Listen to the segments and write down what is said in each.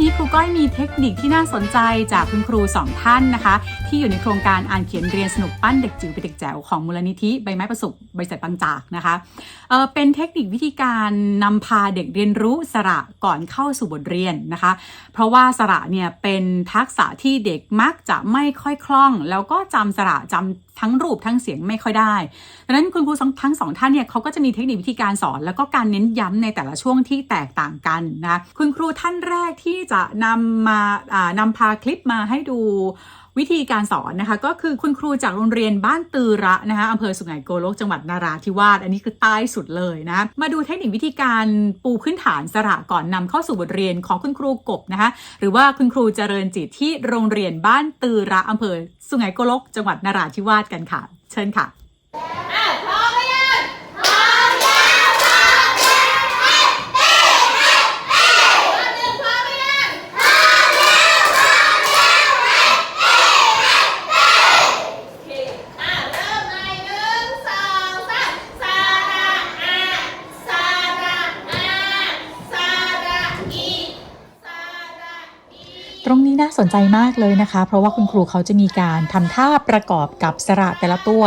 นี้ครูก้อยมีเทคนิคที่น่าสนใจจากคุณครูสองท่านนะคะที่อยู่ในโครงการอ่านเขียนเรียนสนุกปั้นเด็กจิ๋วเป็นเด็กแจ๋วของมูลนิธิใบไม้ประสุกบริษัทบางจากนะคะเเป็นเทคนิควิธีการนำพาเด็กเรียนรู้สระก่อนเข้าสู่บทเรียนนะคะ เพราะว่าสระเนี่ยเป็นทักษะที่เด็กมักจะไม่ค่อยคล่อง แล้วก็จำสระจำทั้งรูปทั้งเสียงไม่ค่อยได้ดังนั้นคุณครูทั้งสองท่านเนี่ยเขาก็จะมีเทคนิควิธีการสอน แล้วก็การเน้นย้ำในแต่ละช่วงที่แตกต่างกันนะคุณครูท่านแรกที่จะนำมาอ่านำพาคลิปมาให้ดู วิธีการสอนนะคะ ก็คือคุณครูจากโรงเรียนบ้านตือระนะคะอำเภอสุไหงโกลกจังหวัดนาราธิวาสอันนี้คือใต้สุดเลยนะมาดูเทคนิควิธีการปูพื้นฐานสระก่อนนำเข้าสู่บทเรียนของคุณครูกบนะคะหรือว่าคุณครูเจริญจิตที่โรงเรียนบ้านตือระอำเภอสุไหงโกลกจังหวัดนาราธิวาสกันค่ะ เชิญค่ะ อะพร้อมหรือยังพร้อมแล้วพร้อมแล้วเฮ้เฮ้เฮ้เฮ้หนึ่งพร้อมหรือยังพร้อมแล้วพร้อมแล้วเฮ้เฮ้เฮ้โอเคอะเริ่มในหนึ่งสองสามสาระอาสาระอาสาระอีสาระอี ตรงนี้น่า สนใจมากเลยนะคะ เพราะว่าคุณครูเขาจะมีการทำท่าประกอบกับสระแต่ละตัว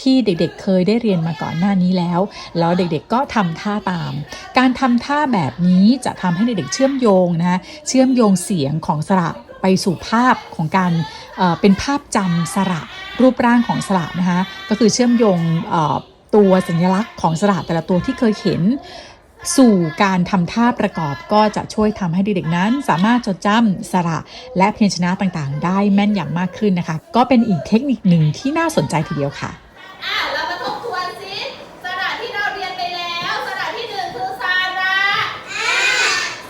ที่เด็กๆเคยได้เรียนมาก่อนหน้านี้แล้ว แล้วเด็กๆก็ทำท่าตาม การทำท่าแบบนี้จะทำให้เด็กๆเชื่อมโยงนะะเชื่อมโยงเสียงของสระไปสู่ภาพของการเเป็นภาพจำสระรูปร่างของสระนะคะก็คือเชื่อมโยงตัวสัญลักษณ์ของสระแต่ละตัวที่เคยเห็น สู่การทำท่าประกอบก็จะช่วยทำให้เด็กๆนั้น สามารถจดจำสระและเพียรชนะต่างๆ ได้แม่นยำมากขึ้นนะคะ ก็เป็นอีกเทคนิคหนึ่งที่น่าสนใจทีเดียวค่ะ อะเรามาทบทวนสิสระที่เราเรียนไปแล้วสระที่หนึ่งคือสาระ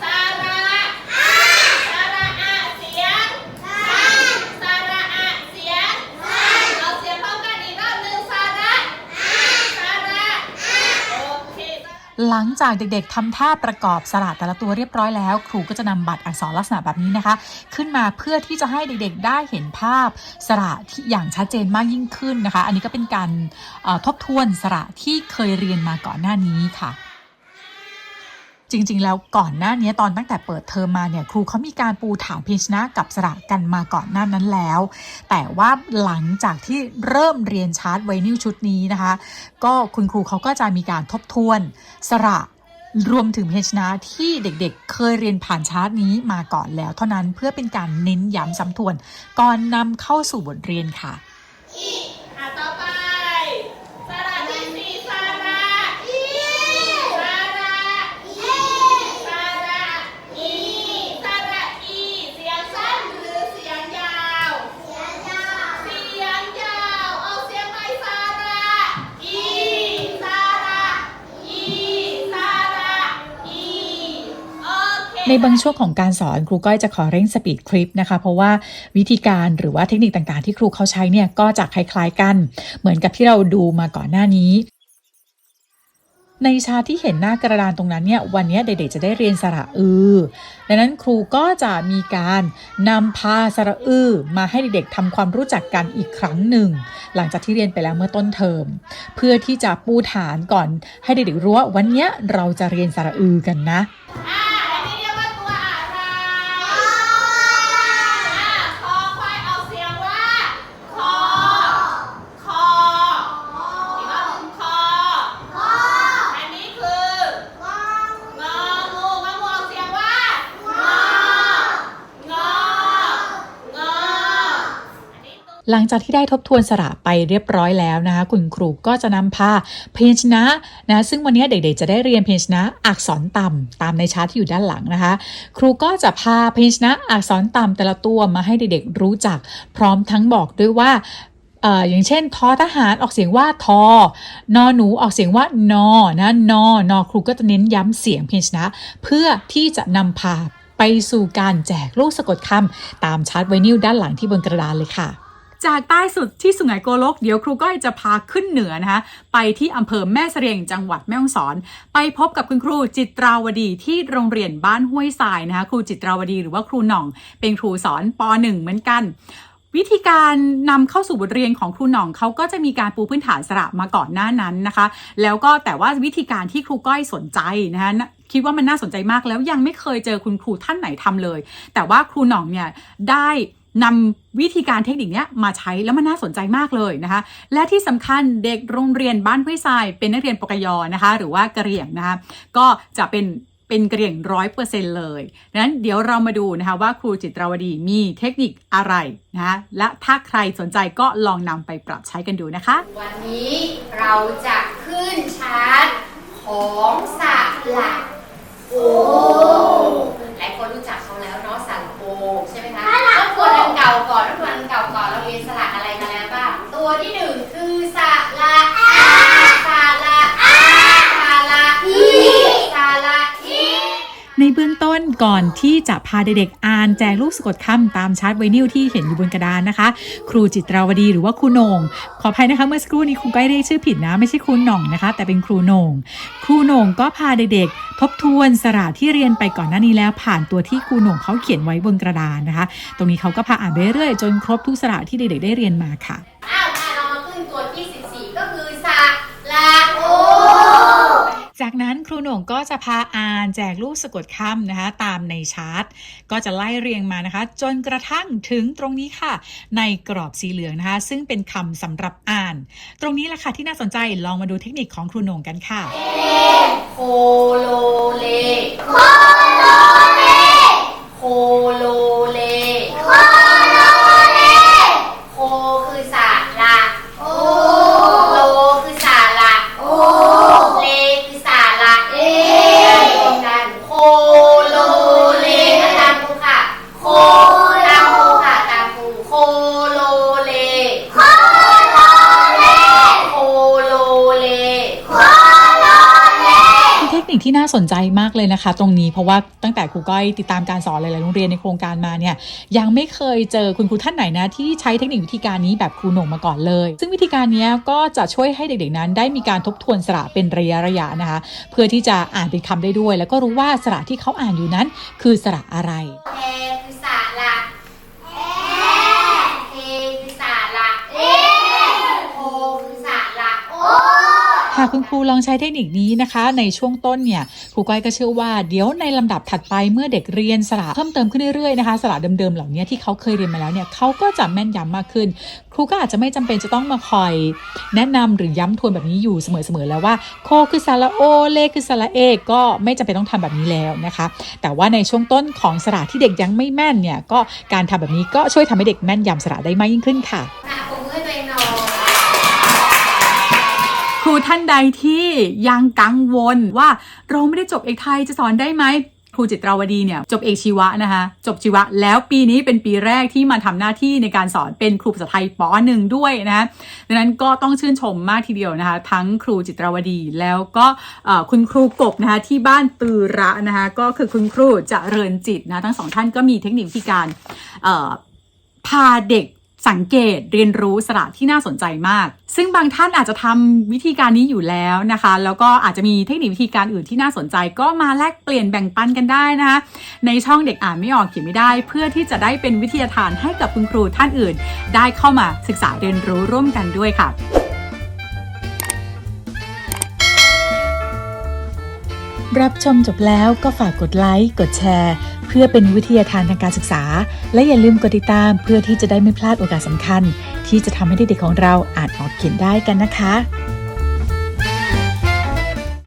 สาระสาระอะเสียงสาระอะเสียงเอาเสียงพร้อมกันอีกรอบหนึ่งสาระสาระโอเค หลังจากเด็กๆทำท่าประกอบสระแต่ละตัวเรียบร้อยแล้ว ครูก็จะนำบัตรอักษรลักษณะแบบนี้นะคะ ขึ้นมาเพื่อที่จะให้เด็กๆได้เห็นภาพสระที่อย่างชัดเจนมากยิ่งขึ้นนะคะ อันนี้ก็เป็นการทบทวนสระที่เคยเรียนมาก่อนหน้านี้ค่ะ จริง ๆ แล้วก่อนหน้านี้ตอนตั้งแต่เปิดเทอมมาเนี่ยครูเขามีการปูฐานพยัญชนะกับสระกันมาก่อนหน้านั้นแล้ว แต่ว่าหลังจากที่เริ่มเรียนชาร์ตไวนิลชุดนี้นะคะ ก็คุณครูเขาก็จะมีการทบทวนสระรวมถึงเพชนะที่เด็กๆ เคยเรียนผ่านชาร์ตนี้มาก่อนแล้ว เท่านั้นเพื่อเป็นการเน้นย้ำซ้ำทวนก่อนนำเข้าสู่บทเรียนค่ะ อะต่อไปสระที่สี่สาระอีสาระอีสาระอีสาระอีเสียงสั้นหรือเสียงยาว เสียงยาว เสียงยาวเอาเสียงไปสาระอีสาระอีสาระอีโอเค ในบางช่วงของการสอนครูก้อยจะขอเร่งสปีดคลิปนะคะ เพราะว่าวิธีการหรือว่าเทคนิคต่างๆ ที่ครูเขาใช้เนี่ยก็จะคล้าย ๆกัน เหมือนกับที่เราดูมาก่อนหน้านี้ในชาที่เห็นหน้ากระดานตรงนั้นเนี่ยวันนี้เด็กๆจะได้เรียนสระอือดังนั้นครูก็จะมีการนำพาสระอือมาให้เด็กๆทำความรู้จักกันอีกครั้งหนึ่ง หลังจากที่เรียนไปแล้วเมื่อต้นเทอม เพื่อที่จะปูฐานก่อนให้เด็กๆรู้ว่าวันนี้เราจะเรียนสระอือกันนะ หลังจากที่ได้ทบทวนสระไปเรียบร้อยแล้วนะคะคุณครูก็จะนำพาพยัญชนะนะซึ่งวันนี้เด็กๆจะได้เรียนพยัญชนะอักษรต่ำตามในชาร์ตที่อยู่ด้านหลังนะคะ ครูก็จะพาพยัญชนะอักษรต่ำแต่ละตัวมาให้เด็กๆรู้จัก พร้อมทั้งบอกด้วยว่าออย่างเช่นทอทหารออกเสียงว่าทอนอหนูออกเสียงว่านอนะนอนอครูก็จะเน้นย้ำเสียงเพยัญชนะ เพื่อที่จะนำพาไปสู่การแจกลูกสะกดคำตามชาร์ตไวนิลด้านหลังที่บนกระดานเลยค่ะ จากใต้สุดที่สุไหงโกลก เดี๋ยวครูก้อยจะพาขึ้นเหนือนะคะ ไปที่อำเภอแม่เสรียงจังหวัดแม่ฮ่องสอน ไปพบกับคุณครูจิตราวดีที่โรงเรียนบ้านห้วยทรายนะคะ ครูจิตราวดีหรือว่าครูหน่อง เป็นครูสอนป .1 เหมือนกันวิธีการนำเข้าสู่บทเรียนของครูหน่องเขาก็จะมีการปูพื้นฐานสระมาก่อนหน้านั้นนะคะ แล้วก็แต่ว่าวิธีการที่ครูก้อยสนใจนะคะคิดว่ามันน่าสนใจมากแล้วยังไม่เคยเจอคุณครูท่านไหนทำเลย แต่ว่าครูหน่องเนี่ยได้ นำวิธีการเทคนิคนี้มาใช้แล้วมันน่าสนใจมากเลยนะคะ และที่สำคัญเด็กโรงเรียนบ้านห้วยทราย เป็นนักเรียนปกยนะคะ หรือว่ากะเหรี่ยงนะคะก็จะเป็นเป็นกระเหรี่ยงร้อยเปอร์เซ็นต์เลยดังนั้นเดี๋ยวเรามาดูนะคะว่าครูจิตรวดีมีเทคนิคอะไรนะคะและถ้าใครสนใจก็ลองนำไปปรับใช้กันดูนะคะ วันนี้เราจะขึ้นชาร์ตของสระโอหลายคนรู้จักเขาแล้วเนาะสระโอใช่ไหมคะ ทวนอันเก่าก่อนต้องทวนอันเก่าก่อนเราเรียนสระอะไรมาแล้วบ้างตัวที่หนึ่งคือสระอาสระอาสระอีสระอี ในเบื้องต้นก่อนที่จะพาเด็กๆอ่าน แจกลูกสะกดคำตามชาร์ตไวนิลที่เห็นอยู่บนกระดานนะคะ ครูจิตราวดีหรือว่าครูโหน่งขออภัยนะคะเมื่อสักครู่นี้ครูก้อยเรียกชื่อผิดนะ ไม่ใช่ครูหน่องนะคะ แต่เป็นครูโหน่งครูโหน่งก็พาเด็กๆ ทบทวนสระที่เรียนไปก่อนหน้านี้แล้วผ่านตัวที่ครูโหน่งเขาเขียนไว้บนกระดานนะคะ ตรงนี้เขาก็พาอ่านไปเรื่อยจนครบทุกสระที่เด็กๆได้เรียนมาค่ะ อ้าวมาเรามาขึ้นตัวที่ 14 ก็คือสระโอ จากนั้นครูโหน่งก็จะพาอ่านแจกลูกสะกดคำนะคะ ตามในชาร์ตก็จะไล่เรียงมานะคะ จนกระทั่งถึงตรงนี้ค่ะ ในกรอบสีเหลืองนะคะ ซึ่งเป็นคำสำหรับอ่าน ตรงนี้แหละค่ะที่น่าสนใจลองมาดูเทคนิคของครูหน่งกันค่ะโคโลเลโคโลเลโคโลเล สนใจมากเลยนะคะ ตรงนี้เพราะว่าตั้งแต่ครูก้อยติดตามการสอนหลายๆโรงเรียนในโครงการมาเนี่ยยังไม่เคยเจอคุณครูท่านไหนนะที่ใช้เทคนิควิธีการนี้แบบครูหน่งมาก่อนเลย ซึ่งวิธีการนี้ก็จะช่วยให้เด็กๆนั้น ได้มีการทบทวนสระเป็นระยะระยะๆนะคะ เพื่อที่จะอ่านเป็นคำได้ด้วย แล้วก็รู้ว่าสระที่เขาอ่านอยู่นั้น คือสระอะไร แอคือสาระแอเอคือสาระเอโอคือสาระโอ หากคุณครูลองใช้เทคนิคนี้นะคะ ในช่วงต้นเนี่ยครูก้อยก็เชื่อว่าเดี๋ยวในลำดับถัดไปเมื่อเด็กเรียนสระเพิ่มเติมขึ้นเรื่อยๆนะคะสระเดิมๆเหล่านี้ที่เขาเคยเรียนมาแล้วเนี่ยเขาก็จะแม่นยำมากขึ้น ครูก็อาจจะไม่จำเป็นจะต้องมาคอย แนะนำหรือย้ำทวนแบบนี้อยู่เสมอๆแล้วว่าโคคือสระโอเลคือสระเอก็ไม่จำเป็นต้องทำแบบนี้แล้วนะคะ แต่ว่าในช่วงต้นของสระที่เด็กยังไม่แม่นเนี่ยก็การทำแบบนี้ก็ช่วยทำให้เด็กแม่นยำสระได้มากยิ่งขึ้นค่ะอะผมมือให้ตัวเองหน่อย ครูท่านใดที่ยังกังวลว่าเราไม่ได้จบเอกไทยจะสอนได้ไหมครูจิตราวดีเนี่ยจบเอกชีวะนะคะจบชีวะ แล้วปีนี้เป็นปีแรกที่มาทำหน้าที่ในการสอนเป็นครูภาษาไทยป .1 ด้วยนะคะดังนั้นก็ต้องชื่นชมมากทีเดียวนะคะ ทั้งครูจิตราวดีแล้วก็คุณครูกบนะคะที่บ้านตือระนะคะก็คือคุณครูจเจริญจิตนะทั้งสองท่านก็มีเทคนิควิธีการพาเด็ก สังเกตเรียนรู้สระที่น่าสนใจมาก ซึ่งบางท่านอาจจะทำวิธีการนี้อยู่แล้วนะคะ แล้วก็อาจจะมีเทคนิควิธีการอื่นที่น่าสนใจ ก็มาแลกเปลี่ยนแบ่งปันกันได้นะคะ ในช่องเด็กอ่านไม่ออกเขียนไม่ได้ เพื่อที่จะได้เป็นวิทยาทานให้กับคุณครูท่านอื่น ได้เข้ามาศึกษาเรียนรู้ร่วมกันด้วยค่ะรับชมจบแล้วก็ฝากกดไลค์ กดแชร์ เพื่อเป็นวิทยาทานทางการศึกษา และอย่าลืมกดติดตามเพื่อที่จะได้ไม่พลาดโอกาสสำคัญ ที่จะทำให้เด็กๆของเราอ่านออกเขียนได้กันนะคะ